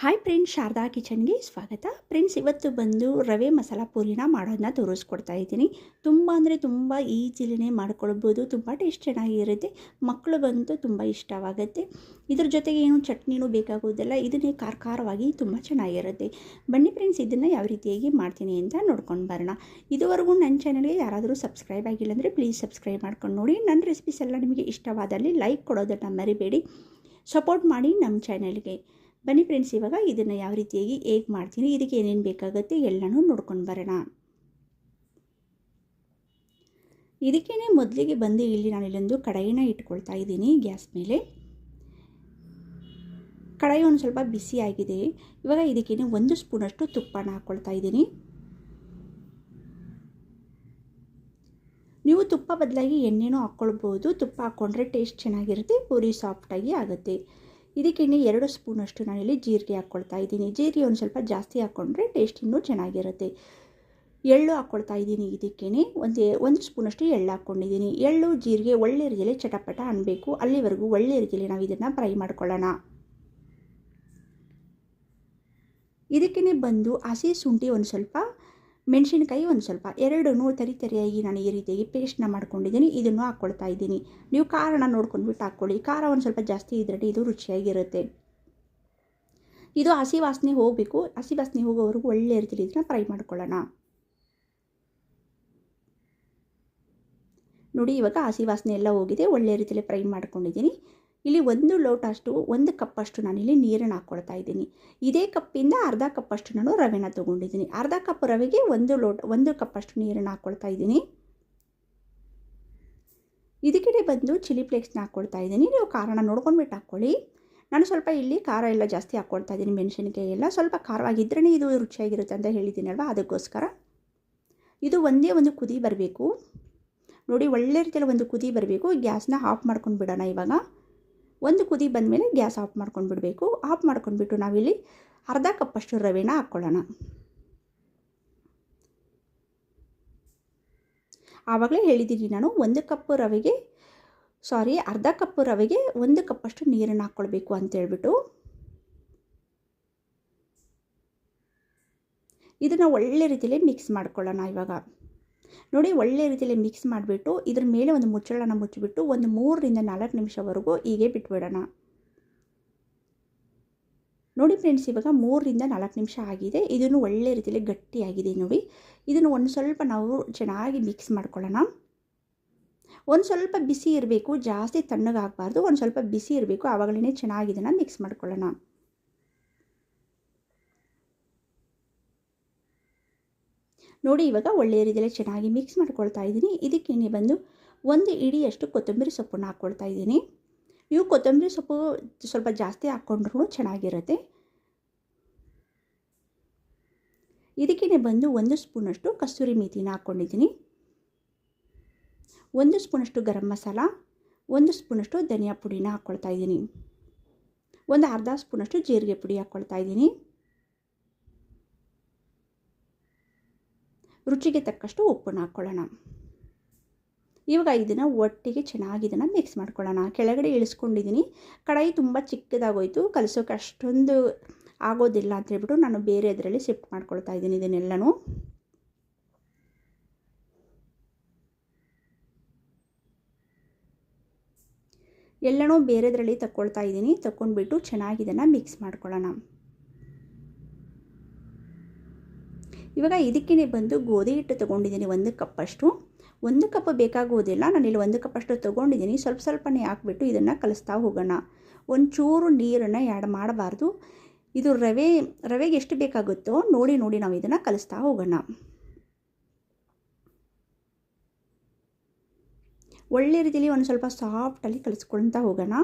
Hi friends Sharada ಕಿಚನ್ಗೆ ಸ್ವಾಗತ. Friends ಇವತ್ತು ಬಂದು ರವೆ ಮಸಾಲ ಪೂರಿನ ಮಾಡೋದನ್ನ ತೋರಿಸ್ಕೊಡ್ತಾ ಇದ್ದೀನಿ. ತುಂಬ ಅಂದರೆ ತುಂಬ ಈಜಿಲಿನೇ ಮಾಡ್ಕೊಳ್ಬೋದು. ತುಂಬ ಟೇಸ್ಟ್ ಚೆನ್ನಾಗಿರುತ್ತೆ. ಮಕ್ಕಳು ಬಂತು ತುಂಬ ಇಷ್ಟವಾಗುತ್ತೆ. ಇದ್ರ ಜೊತೆಗೆ ಏನು ಚಟ್ನಿನೂ ಬೇಕಾಗೋದಿಲ್ಲ ಇದನ್ನೇ ಖಾರ ಖಾರವಾಗಿ ತುಂಬ ಚೆನ್ನಾಗಿರುತ್ತೆ. ಬನ್ನಿ ಫ್ರೆಂಡ್ಸ್ ಇದನ್ನು ಯಾವ ರೀತಿಯಾಗಿ ಮಾಡ್ತೀನಿ ಅಂತ ನೋಡ್ಕೊಂಡು ಬರೋಣ. ಇದುವರೆಗೂ ನನ್ನ ಚಾನಲ್ಗೆ ಯಾರಾದರೂ ಸಬ್ಸ್ಕ್ರೈಬ್ ಆಗಿಲ್ಲ ಅಂದರೆ ಪ್ಲೀಸ್ ಸಬ್ಸ್ಕ್ರೈಬ್ ಮಾಡ್ಕೊಂಡು ನೋಡಿ. ನನ್ನ ರೆಸಿಪೀಸ್ ಎಲ್ಲ ನಿಮಗೆ ಇಷ್ಟವಾದಲ್ಲಿ ಲೈಕ್ ಕೊಡೋದನ್ನು ಮರಿಬೇಡಿ. ಸಪೋರ್ಟ್ ಮಾಡಿ ನಮ್ಮ ಚಾನಲ್ಗೆ ಬನ್ನಿ ಫ್ರೆಂಡ್ಸ್ ಇವಾಗ ಇದನ್ನು ಯಾವ ರೀತಿಯಾಗಿ ಹೇಗೆ ಮಾಡ್ತೀನಿ ಇದಕ್ಕೆ ಏನೇನು ಬೇಕಾಗುತ್ತೆ ಎಲ್ಲನೂ ನೋಡ್ಕೊಂಡು ಬರೋಣ. ಇದಕ್ಕೇ ಮೊದಲಿಗೆ ಬಂದು ಇಲ್ಲಿ ನಾನು ಇಲ್ಲೊಂದು ಕಡಾಯಿನ ಇಟ್ಕೊಳ್ತಾ ಇದ್ದೀನಿ ಗ್ಯಾಸ್ ಮೇಲೆ. ಕಡಾಯಿ ಒಂದು ಸ್ವಲ್ಪ ಬಿಸಿ ಆಗಿದೆ. ಇವಾಗ ಇದಕ್ಕೇನೆ ಒಂದು ಸ್ಪೂನಷ್ಟು ತುಪ್ಪನ ಹಾಕ್ಕೊಳ್ತಾ ಇದ್ದೀನಿ. ನೀವು ತುಪ್ಪ ಬದಲಾಗಿ ಎಣ್ಣೆನೂ ಹಾಕ್ಕೊಳ್ಬೋದು ತುಪ್ಪ ಹಾಕ್ಕೊಂಡ್ರೆ ಟೇಸ್ಟ್ ಚೆನ್ನಾಗಿರುತ್ತೆ, ಪೂರಿ ಸಾಫ್ಟಾಗಿ ಆಗುತ್ತೆ. ಇದಕ್ಕೇನೆ ಎರಡು ಸ್ಪೂನಷ್ಟು ನಾನಿಲ್ಲಿ ಜೀರಿಗೆ ಹಾಕ್ಕೊಳ್ತಾ ಇದ್ದೀನಿ. ಜೀರಿಗೆ ಒಂದು ಸ್ವಲ್ಪ ಜಾಸ್ತಿ ಹಾಕ್ಕೊಂಡ್ರೆ ಟೇಸ್ಟ್ ಇನ್ನೂ ಚೆನ್ನಾಗಿರುತ್ತೆ. ಎಳ್ಳು ಹಾಕ್ಕೊಳ್ತಾ ಇದ್ದೀನಿ ಇದಕ್ಕೇನೆ. ಒಂದು ಒಂದು ಸ್ಪೂನಷ್ಟು ಎಳ್ಳು ಹಾಕ್ಕೊಂಡಿದ್ದೀನಿ. ಎಳ್ಳು, ಜೀರಿಗೆ ಒಳ್ಳೆ ರೀತಿಯಲ್ಲಿ ಚಟಪಟ ಅನ್ನಬೇಕು ಅಲ್ಲಿವರೆಗೂ ಒಳ್ಳೆ ರೀತಿಯಲ್ಲಿ ನಾವು ಇದನ್ನು ಫ್ರೈ ಮಾಡ್ಕೊಳ್ಳೋಣ. ಇದಕ್ಕೇ ಬಂದು ಹಸಿ ಶುಂಠಿ ಒಂದು ಸ್ವಲ್ಪ ಮೆಣಸಿನ್ಕಾಯಿ ಒಂದು ಸ್ವಲ್ಪ, ಎರಡೂ ತರಿ ತರಿಯಾಗಿ ನಾನು ಈ ರೀತಿಯಾಗಿ ಪೇಸ್ಟ್ನ ಮಾಡ್ಕೊಂಡಿದ್ದೀನಿ, ಇದನ್ನು ಹಾಕ್ಕೊಳ್ತಾ ಇದ್ದೀನಿ. ನೀವು ಖಾರನ ನೋಡ್ಕೊಂಡ್ಬಿಟ್ಟು ಹಾಕ್ಕೊಳ್ಳಿ, ಖಾರ ಒಂದು ಸ್ವಲ್ಪ ಜಾಸ್ತಿ ಇದ್ರೆ ಇದು ರುಚಿಯಾಗಿರುತ್ತೆ. ಇದು ಹಸಿ ವಾಸನೆ ಹೋಗಬೇಕು, ಹಸಿ ವಾಸನೆ ಹೋಗೋವರೆಗೂ ಒಳ್ಳೆ ರೀತಿಯಲ್ಲಿ ಇದನ್ನ ಫ್ರೈ ಮಾಡ್ಕೊಳ್ಳೋಣ. ನೋಡಿ ಇವಾಗ ಹಸಿ ವಾಸನೆ ಎಲ್ಲ ಹೋಗಿದೆ, ಒಳ್ಳೆ ರೀತಿಯಲ್ಲಿ ಫ್ರೈ ಮಾಡ್ಕೊಂಡಿದ್ದೀನಿ. ಇಲ್ಲಿ ಒಂದು ಲೋಟ ಅಷ್ಟು, ಒಂದು ಕಪ್ಪಷ್ಟು ನಾನಿಲ್ಲಿ ನೀರನ್ನು ಹಾಕ್ಕೊಳ್ತಾ ಇದ್ದೀನಿ. ಇದೇ ಕಪ್ಪಿಂದ ಅರ್ಧ ಕಪ್ಪಷ್ಟು ನಾನು ರವೆನ ತೊಗೊಂಡಿದ್ದೀನಿ. ಅರ್ಧ ಕಪ್ ರವೆಗೆ ಒಂದು ಲೋಟ, ಒಂದು ಕಪ್ಪಷ್ಟು ನೀರನ್ನು ಹಾಕ್ಕೊಳ್ತಾ ಇದ್ದೀನಿ. ಇದಕ್ಕಡೆ ಬಂದು ಚಿಲ್ಲಿ ಫ್ಲೇಕ್ಸ್ನ ಹಾಕ್ಕೊಳ್ತಾ ಇದ್ದೀನಿ. ನೀವು ಖಾರನ ನೋಡ್ಕೊಂಡ್ಬಿಟ್ಟು ಹಾಕ್ಕೊಳ್ಳಿ. ನಾನು ಸ್ವಲ್ಪ ಇಲ್ಲಿ ಖಾರ ಎಲ್ಲ ಜಾಸ್ತಿ ಹಾಕ್ಕೊಳ್ತಾ ಇದ್ದೀನಿ ಮೆಣಸಿನಕಾಯಿ ಎಲ್ಲ ಸ್ವಲ್ಪ ಖಾರವಾಗಿದ್ರೇ ಇದು ರುಚಿಯಾಗಿರುತ್ತೆ ಅಂತ ಹೇಳಿದ್ದೀನಲ್ವ? ಅದಕ್ಕೋಸ್ಕರ. ಇದು ಒಂದೇ ಒಂದು ಕುದಿ ಬರಬೇಕು. ನೋಡಿ ಒಳ್ಳೆ ರೀತಿಯಲ್ಲಿ ಒಂದು ಕುದಿ ಬರಬೇಕು. ಗ್ಯಾಸ್ನ ಆಫ್ ಮಾಡ್ಕೊಂಡು ಬಿಡೋಣ ಇವಾಗ. ಒಂದು ಕುದಿ ಬಂದಮೇಲೆ ಗ್ಯಾಸ್ ಆಫ್ ಮಾಡ್ಕೊಂಡು ಬಿಡಬೇಕು ಆಫ್ ಮಾಡ್ಕೊಂಡ್ಬಿಟ್ಟು ನಾವಿಲ್ಲಿ ಅರ್ಧ ಕಪ್ಪಷ್ಟು ರವೆನ ಹಾಕ್ಕೊಳ್ಳೋಣ. ಆವಾಗಲೇ ಹೇಳಿದ್ದೀನಿ ನಾನು ಒಂದು ಕಪ್ ರವೆಗೆ ಸಾರಿ ಅರ್ಧ ಕಪ್ ರವೆಗೆ ಒಂದು ಕಪ್ಪಷ್ಟು ನೀರನ್ನು ಹಾಕ್ಕೊಳ್ಬೇಕು ಅಂತೇಳ್ಬಿಟ್ಟು ಇದನ್ನು ಒಳ್ಳೆ ರೀತಿಯಲ್ಲಿ ಮಿಕ್ಸ್ ಮಾಡ್ಕೊಳ್ಳೋಣ ಇವಾಗ. ನೋಡಿ ಒಳ್ಳೆ ರೀತಿಯಲ್ಲಿ ಮಿಕ್ಸ್ ಮಾಡಿಬಿಟ್ಟು ಇದ್ರ ಮೇಲೆ ಒಂದು ಮುಚ್ಚಳನ ಮುಚ್ಚಿಬಿಟ್ಟು ಒಂದು ಮೂರರಿಂದ ನಾಲ್ಕು ನಿಮಿಷವರೆಗೂ ಹೀಗೆ ಬಿಟ್ಬಿಡೋಣ. ನೋಡಿ ಫ್ರೆಂಡ್ಸ್ ಇವಾಗ ಮೂರರಿಂದ ನಾಲ್ಕು ನಿಮಿಷ ಆಗಿದೆ. ಇದನ್ನು ಒಳ್ಳೆ ರೀತಿಯಲ್ಲಿ ಗಟ್ಟಿಯಾಗಿದೆ ನೋಡಿ. ಇದನ್ನು ಒಂದು ಸ್ವಲ್ಪ ನಾವು ಚೆನ್ನಾಗಿ ಮಿಕ್ಸ್ ಮಾಡ್ಕೊಳ್ಳೋಣ. ಒಂದು ಸ್ವಲ್ಪ ಬಿಸಿ ಇರಬೇಕು, ಜಾಸ್ತಿ ತಣ್ಣಗಾಗಬಾರ್ದು, ಒಂದು ಸ್ವಲ್ಪ ಬಿಸಿ ಇರಬೇಕು ಆವಾಗಲೇ ಚೆನ್ನಾಗಿ ಇದನ್ನು ಮಿಕ್ಸ್ ಮಾಡ್ಕೊಳ್ಳೋಣ. ನೋಡಿ, ಇವಾಗ ಒಳ್ಳೆಯ ರೀತಿಯಲ್ಲಿ ಚೆನ್ನಾಗಿ ಮಿಕ್ಸ್ ಮಾಡ್ಕೊಳ್ತಾ ಇದ್ದೀನಿ. ಇದಕ್ಕೇನೆ ಬಂದು ಒಂದು ಇಡಿಯಷ್ಟು ಕೊತ್ತಂಬರಿ ಸೊಪ್ಪನ್ನು ಹಾಕ್ಕೊಳ್ತಾ ಇದ್ದೀನಿ. ಇವು ಕೊತ್ತಂಬರಿ ಸೊಪ್ಪು ಸ್ವಲ್ಪ ಜಾಸ್ತಿ ಹಾಕ್ಕೊಂಡ್ರೂ ಚೆನ್ನಾಗಿರುತ್ತೆ. ಇದಕ್ಕೇ ಬಂದು ಒಂದು ಸ್ಪೂನಷ್ಟು ಕಸ್ತೂರಿ ಮೇಥಿನ ಹಾಕ್ಕೊಂಡಿದ್ದೀನಿ. ಒಂದು ಸ್ಪೂನಷ್ಟು ಗರಂ ಮಸಾಲ, ಒಂದು ಸ್ಪೂನಷ್ಟು ಧನಿಯಾ ಪುಡಿನ ಹಾಕ್ಕೊಳ್ತಾ ಇದ್ದೀನಿ. ಒಂದು ಅರ್ಧ ಸ್ಪೂನಷ್ಟು ಜೀರಿಗೆ ಪುಡಿ ಹಾಕ್ಕೊಳ್ತಾ ಇದ್ದೀನಿ. ರುಚಿಗೆ ತಕ್ಕಷ್ಟು ಉಪ್ಪನ್ನು ಹಾಕ್ಕೊಳ್ಳೋಣ. ಇವಾಗ ಇದನ್ನು ಒಟ್ಟಿಗೆ ಚೆನ್ನಾಗಿ ಇದನ್ನು ಮಿಕ್ಸ್ ಮಾಡ್ಕೊಳ್ಳೋಣ. ಕೆಳಗಡೆ ಇಳಿಸ್ಕೊಂಡಿದ್ದೀನಿ. ಕಡಾಯಿ ತುಂಬ ಚಿಕ್ಕದಾಗೋಯ್ತು. ಕಲಸೋಕೆ ಅಷ್ಟೊಂದು ಆಗೋದಿಲ್ಲ ಅಂತ ಹೇಳ್ಬಿಟ್ಟು ನಾನು ಬೇರೆ ಅದರಲ್ಲಿ ಶಿಫ್ಟ್ ಮಾಡ್ಕೊಳ್ತಾ ಇದ್ದೀನಿ ಇದನ್ನೆಲ್ಲನೂ. ಎಲ್ಲನೂ ಬೇರೆದರಲ್ಲಿ ತಗೊಳ್ತಾ ಇದ್ದೀನಿ. ತಗೊಂಡ್ಬಿಟ್ಟು ಚೆನ್ನಾಗಿ ಇದನ್ನು ಮಿಕ್ಸ್ ಮಾಡ್ಕೊಳ್ಳೋಣ. ಇವಾಗ ಇದಕ್ಕೇ ಬಂದು ಗೋಧಿ ಹಿಟ್ಟು ತೊಗೊಂಡಿದ್ದೀನಿ ಒಂದು ಕಪ್ಪಷ್ಟು. ಒಂದು ಕಪ್ ಬೇಕಾಗುವುದಿಲ್ಲ ನಾನಿಲ್ಲಿ ಒಂದು ಕಪ್ಪಷ್ಟು ತೊಗೊಂಡಿದ್ದೀನಿ. ಸ್ವಲ್ಪ ಸ್ವಲ್ಪನೇ ಹಾಕ್ಬಿಟ್ಟು ಇದನ್ನು ಕಲಿಸ್ತಾ ಹೋಗೋಣ. ಒಂಚೂರು ನೀರನ್ನು ಆ್ಯಡ್ ಮಾಡಬಾರ್ದು. ಇದು ರವೆ, ರವೆಗೆ ಎಷ್ಟು ಬೇಕಾಗುತ್ತೋ ನೋಡಿ ನೋಡಿ ನಾವು ಇದನ್ನು ಕಲಿಸ್ತಾ ಹೋಗೋಣ. ಒಳ್ಳೆ ರೀತಿಯಲ್ಲಿ ಒಂದು ಸ್ವಲ್ಪ ಸಾಫ್ಟಲ್ಲಿ ಕಲಿಸ್ಕೊಳ್ತಾ ಹೋಗೋಣ.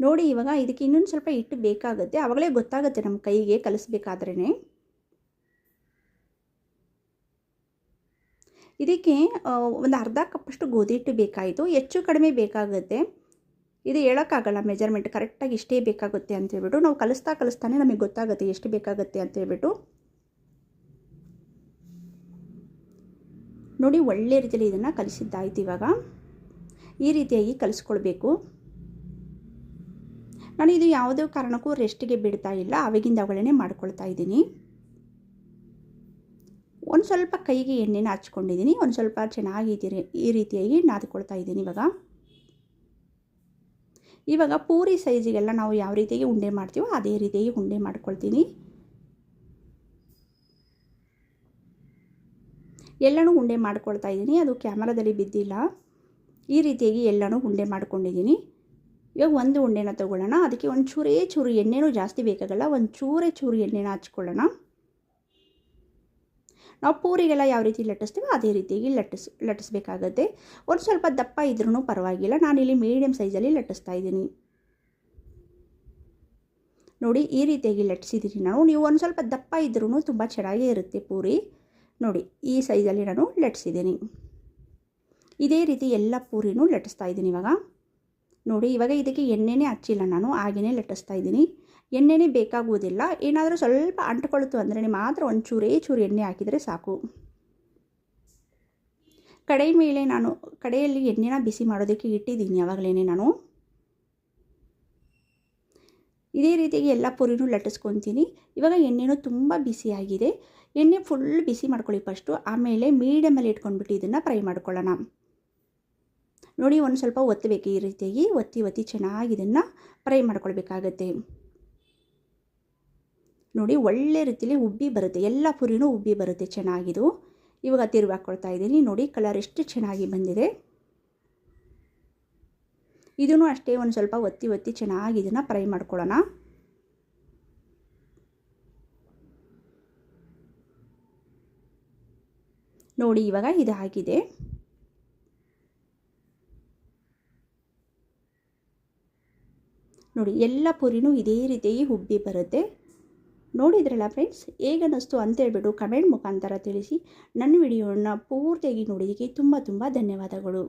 ನೋಡಿ, ಇವಾಗ ಇದಕ್ಕೆ ಇನ್ನೊಂದು ಸ್ವಲ್ಪ ಹಿಟ್ಟು ಬೇಕಾಗುತ್ತೆ. ಆವಾಗಲೇ ಗೊತ್ತಾಗುತ್ತೆ ನಮ್ಮ ಕೈಗೆ ಕಲಿಸ್ಬೇಕಾದ್ರೇ ಇದಕ್ಕೆ ಒಂದು ಅರ್ಧ ಕಪ್ಪಷ್ಟು ಗೋಧಿ ಹಿಟ್ಟು ಬೇಕಾಯಿತು. ಹೆಚ್ಚು ಕಡಿಮೆ ಬೇಕಾಗುತ್ತೆ. ಇದು ಹೇಳೋಕ್ಕಾಗಲ್ಲ ಮೆಜರ್ಮೆಂಟ್ ಕರೆಕ್ಟಾಗಿ ಇಷ್ಟೇ ಬೇಕಾಗುತ್ತೆ ಅಂತೇಳ್ಬಿಟ್ಟು ನಾವು ಕಲಿಸ್ತಾ ಕಲಿಸ್ತಾನೆ ನಮಗೆ ಗೊತ್ತಾಗುತ್ತೆ ಎಷ್ಟು ಬೇಕಾಗುತ್ತೆ ಅಂತೇಳ್ಬಿಟ್ಟು ನೋಡಿ, ಒಳ್ಳೆ ರೀತಿಯಲ್ಲಿ ಇದನ್ನು ಕಲಿಸಿದ್ದಾಯ್ತು ಇವಾಗ. ಈ ರೀತಿಯಾಗಿ ಕಲಿಸ್ಕೊಳ್ಬೇಕು. ನಾನು ಇದು ಯಾವುದೇ ಕಾರಣಕ್ಕೂ ರೆಸ್ಟಿಗೆ ಬಿಡ್ತಾ ಇಲ್ಲ. ಅವಾಗಿಂದ ಅವುಗಳನ್ನೇ ಮಾಡ್ಕೊಳ್ತಾ ಇದ್ದೀನಿ. ಒಂದು ಸ್ವಲ್ಪ ಕೈಗೆ ಎಣ್ಣೆನ ಹಚ್ಕೊಂಡಿದ್ದೀನಿ. ಒಂದು ಸ್ವಲ್ಪ ಚೆನ್ನಾಗಿ ಈ ರೀತಿಯಾಗಿ ನಾದ್ಕೊಳ್ತಾ ಇದ್ದೀನಿ ಇವಾಗ. ಇವಾಗ ಪೂರಿ ಸೈಜಿಗೆಲ್ಲ ನಾವು ಯಾವ ರೀತಿಯಾಗಿ ಉಂಡೆ ಮಾಡ್ತೀವೋ ಅದೇ ರೀತಿಯಾಗಿ ಉಂಡೆ ಮಾಡ್ಕೊಳ್ತೀನಿ. ಎಲ್ಲನೂ ಉಂಡೆ ಮಾಡ್ಕೊಳ್ತಾ ಇದ್ದೀನಿ. ಅದು ಕ್ಯಾಮರಾದಲ್ಲಿ ಬಿದ್ದಿಲ್ಲ. ಈ ರೀತಿಯಾಗಿ ಎಲ್ಲನೂ ಉಂಡೆ ಮಾಡ್ಕೊಂಡಿದ್ದೀನಿ. ಇವಾಗ ಒಂದು ಉಂಡೆನ ತೊಗೊಳ್ಳೋಣ. ಅದಕ್ಕೆ ಒಂದು ಚೂರೇ ಚೂರು ಎಣ್ಣೆನೂ ಜಾಸ್ತಿ ಬೇಕಾಗಲ್ಲ, ಒಂದು ಚೂರೇ ಚೂರು ಎಣ್ಣೆನ ಹಚ್ಕೊಳ್ಳೋಣ. ನಾವು ಪೂರಿಗೆಲ್ಲ ಯಾವ ರೀತಿ ಲಟ್ಟಿಸ್ತೀವೋ ಅದೇ ರೀತಿಯಾಗಿ ಲಟ್ಟಿಸ್, ಲಟ್ಟಿಸ್ಬೇಕಾಗತ್ತೆ. ಒಂದು ಸ್ವಲ್ಪ ದಪ್ಪ ಇದ್ರೂ ಪರವಾಗಿಲ್ಲ. ನಾನಿಲ್ಲಿ ಮೀಡಿಯಮ್ ಸೈಜಲ್ಲಿ ಲಟ್ಟಿಸ್ತಾ ಇದ್ದೀನಿ. ನೋಡಿ, ಈ ರೀತಿಯಾಗಿ ಲಟ್ಟಿಸಿದ್ದೀನಿ ನಾನು ನೀವು ಒಂದು ಸ್ವಲ್ಪ ದಪ್ಪ ಇದ್ರೂ ತುಂಬ ಚೆನ್ನಾಗೇ ಇರುತ್ತೆ ಪೂರಿ. ನೋಡಿ, ಈ ಸೈಜಲ್ಲಿ ನಾನು ಲಟ್ಟಿಸಿದ್ದೀನಿ ಇದೇ ರೀತಿ ಎಲ್ಲ ಪೂರಿನೂ ಲಟ್ಟಿಸ್ತಾ ಇದ್ದೀನಿ ಇವಾಗ. ನೋಡಿ, ಇವಾಗ ಇದಕ್ಕೆ ಎಣ್ಣೆನೇ ಹಚ್ಚಿಲ್ಲ ನಾನು ಹಾಗೆಯೇ ಲಟ್ಟಿಸ್ತಾ ಇದ್ದೀನಿ. ಎಣ್ಣೆನೇ ಬೇಕಾಗುವುದಿಲ್ಲ. ಏನಾದರೂ ಸ್ವಲ್ಪ ಅಂಟ್ಕೊಳ್ತು ಅಂದರೆ ಮಾತ್ರ ಒಂದು ಚೂರೇ ಚೂರು ಎಣ್ಣೆ ಹಾಕಿದರೆ ಸಾಕು. ಕಡೆ ಮೇಲೆ ನಾನು, ಕಡೆಯಲ್ಲಿ ಎಣ್ಣೆನ ಬಿಸಿ ಮಾಡೋದಕ್ಕೆ ಇಟ್ಟಿದ್ದೀನಿ ಯಾವಾಗಲೇ ನಾನು. ಇದೇ ರೀತಿಯಾಗಿ ಎಲ್ಲ ಪುರಿನೂ ಲಟ್ಟಿಸ್ಕೊತೀನಿ. ಇವಾಗ ಎಣ್ಣೆನೂ ತುಂಬ ಬಿಸಿಯಾಗಿದೆ ಎಣ್ಣೆ ಫುಲ್ ಬಿಸಿ ಮಾಡ್ಕೊಳ್ಳಿ ಫಸ್ಟು ಆಮೇಲೆ ಮೀಡಿಯಮಲ್ಲಿ ಇಟ್ಕೊಂಡ್ಬಿಟ್ಟು ಇದನ್ನು ಫ್ರೈ ಮಾಡ್ಕೊಳ್ಳೋಣ. ನೋಡಿ ಒಂದು ಸ್ವಲ್ಪ ಒತ್ತಬೇಕು ಈ ರೀತಿಯಾಗಿ. ಒತ್ತಿ ಒತ್ತಿ ಚೆನ್ನಾಗಿ ಇದನ್ನು ಫ್ರೈ ಮಾಡ್ಕೊಳ್ಬೇಕಾಗತ್ತೆ. ನೋಡಿ ಒಳ್ಳೆ ರೀತಿಯಲ್ಲಿ ಉಬ್ಬಿ ಬರುತ್ತೆ. ಎಲ್ಲ ಪುರಿನೂ ಉಬ್ಬಿ ಬರುತ್ತೆ ಚೆನ್ನಾಗಿದು. ಇವಾಗ ತಿರುವು ಹಾಕ್ಕೊಳ್ತಾ ಇದ್ದೀನಿ. ನೋಡಿ ಕಲರ್ ಎಷ್ಟು ಚೆನ್ನಾಗಿ ಬಂದಿದೆ. ಇದೂ ಅಷ್ಟೇ ಒಂದು ಸ್ವಲ್ಪ ಒತ್ತಿ ಒತ್ತಿ ಚೆನ್ನಾಗಿ ಇದನ್ನು ಫ್ರೈ ಮಾಡ್ಕೊಳ್ಳೋಣ. ನೋಡಿ ಇವಾಗ ಇದಾಗಿದೆ ನೋಡಿ, ಎಲ್ಲ ಪುರಿನೂ ಇದೇ ರೀತಿಯಾಗಿ ಹುಬ್ಬಿ ಬರುತ್ತೆ. ನೋಡಿದ್ರಲ್ಲ ಫ್ರೆಂಡ್ಸ್ ಹೇಗನ್ನಿಸ್ತು ಅಂತೇಳ್ಬಿಟ್ಟು ಕಮೆಂಟ್ ಮುಖಾಂತರ ತಿಳಿಸಿ. ನನ್ನ ವಿಡಿಯೋನ ಪೂರ್ತಿಯಾಗಿ ನೋಡಿದ್ದಕ್ಕೆ ತುಂಬ ತುಂಬ ಧನ್ಯವಾದಗಳು.